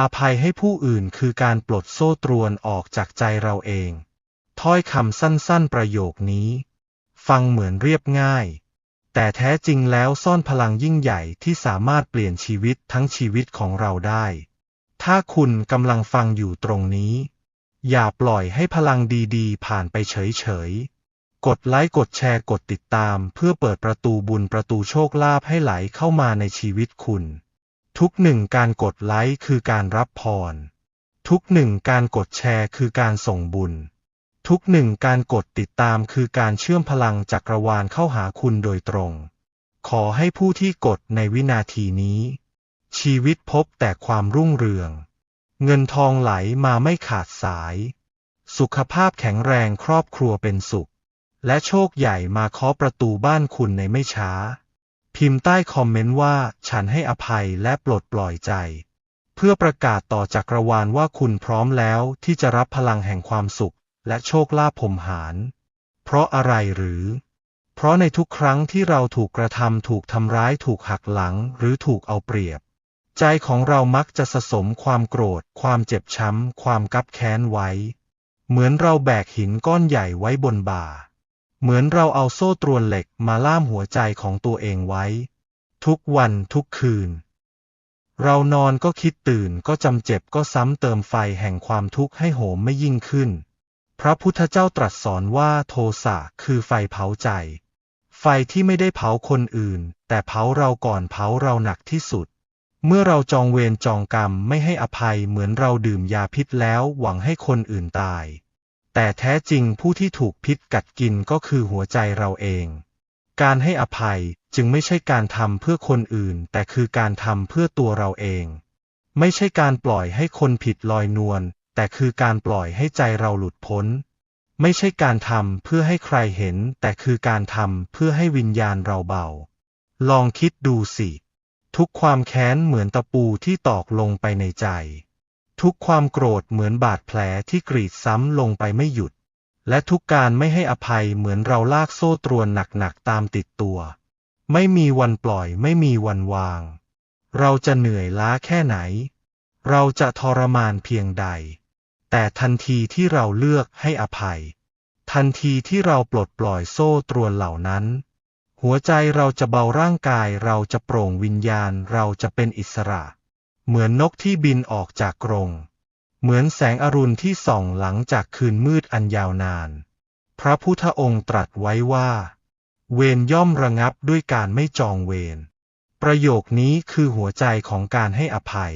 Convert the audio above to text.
อภัยให้ผู้อื่นคือการปลดโซ่ตรวนออกจากใจเราเอง ถ้อยคำสั้นๆประโยคนี้ ฟังเหมือนเรียบง่าย แต่แท้จริงแล้วซ่อนพลังยิ่งใหญ่ที่สามารถเปลี่ยนชีวิตทั้งชีวิตของเราได้ ถ้าคุณกำลังฟังอยู่ตรงนี้ อย่าปล่อยให้พลังดีๆ ผ่านไปเฉยๆกดไลค์กดแชร์กดติดตามเพื่อเปิดประตูบุญประตูโชคลาภให้ไหลเข้ามาในชีวิตคุณ ทุกหนึ่งการกดไลค์คือการรับพร ทุกหนึ่งการกดแชร์คือการส่งบุญ ทุกหนึ่งการกดติดตามคือการเชื่อมพลังจักรวาลเข้าหาคุณโดยตรง ขอให้ผู้ที่กดในวินาทีนี้ ชีวิตพบแต่ความรุ่งเรือง เงินทองไหลมาไม่ขาดสาย สุขภาพแข็งแรงครอบครัวเป็นสุข และโชคใหญ่มาเคาะประตูบ้านคุณในไม่ช้า พิมพ์ใต้คอมเมนต์ว่า ฉันให้อภัยและปลดปล่อยใจ เพื่อประกาศต่อจักรวาลว่าคุณพร้อมแล้วที่จะรับพลังแห่งความสุข และโชคลาภผมหารเพราะอะไรหรือ เพราะในทุกครั้งที่เราถูกกระทำถูกทำร้ายถูกหักหลังหรือถูกเอาเปรียบ ใจของเรามักจะสะสมความโกรธ ความเจ็บช้ำ ความกับแค้นไว้ เหมือนเราแบกหินก้อนใหญ่ไว้บนบ่า เหมือนเราเอาโซ่ตรวนเหล็กมาล่ามหัวใจของตัวเองไว้ ทุกวันทุกคืน เรานอนก็คิดตื่นก็จำเจ็บก็ซ้ำเติมไฟแห่งความทุกข์ให้โหมไม่ยิ่งขึ้น พระพุทธเจ้าตรัสสอนว่าโทสะคือไฟเผาใจ ไฟที่ไม่ได้เผาคนอื่น แต่เผาเราก่อนเผาเราหนักที่สุดเมื่อเราจองเวรจองกรรมไม่ให้อภัยเหมือนเราดื่มยาพิษแล้วหวังให้คนอื่นตาย แต่แท้จริงผู้ที่ถูกพิษกัดกินก็คือหัวใจเราเอง การให้อภัยจึงไม่ใช่การทำเพื่อคนอื่น แต่คือการทำเพื่อตัวเราเอง ไม่ใช่การปล่อยให้คนผิดลอยนวล แต่คือการปล่อยให้ใจเราหลุดพ้น ไม่ใช่การทำเพื่อให้ใครเห็น แต่คือการทำเพื่อให้วิญญาณเราเบา ลองคิดดูสิ ทุกความแค้นเหมือนตะปูที่ตอกลงไปในใจ ทุกความโกรธเหมือนบาดแผลที่กรีดซ้ำลงไปไม่หยุด และทุกการไม่ให้อภัยเหมือนเราลากโซ่ตรวนหนักๆตามติดตัว ไม่มีวันปล่อยไม่มีวันวาง เราจะเหนื่อยล้าแค่ไหน เราจะทรมานเพียงใด แต่ทันทีที่เราเลือกให้อภัย ทันทีที่เราปลดปล่อยโซ่ตรวนเหล่านั้น หัวใจเราจะเบาร่างกายเราจะโปร่งวิญญาณเราจะเป็นอิสระ เหมือนนกที่บินออกจากกรง เหมือนแสงอรุณที่ส่องหลังจากคืนมืดอันยาวนาน พระพุทธองค์ตรัสไว้ว่า เวรย่อมระงับด้วยการไม่จองเวรประโยคนี้คือหัวใจของการให้อภัย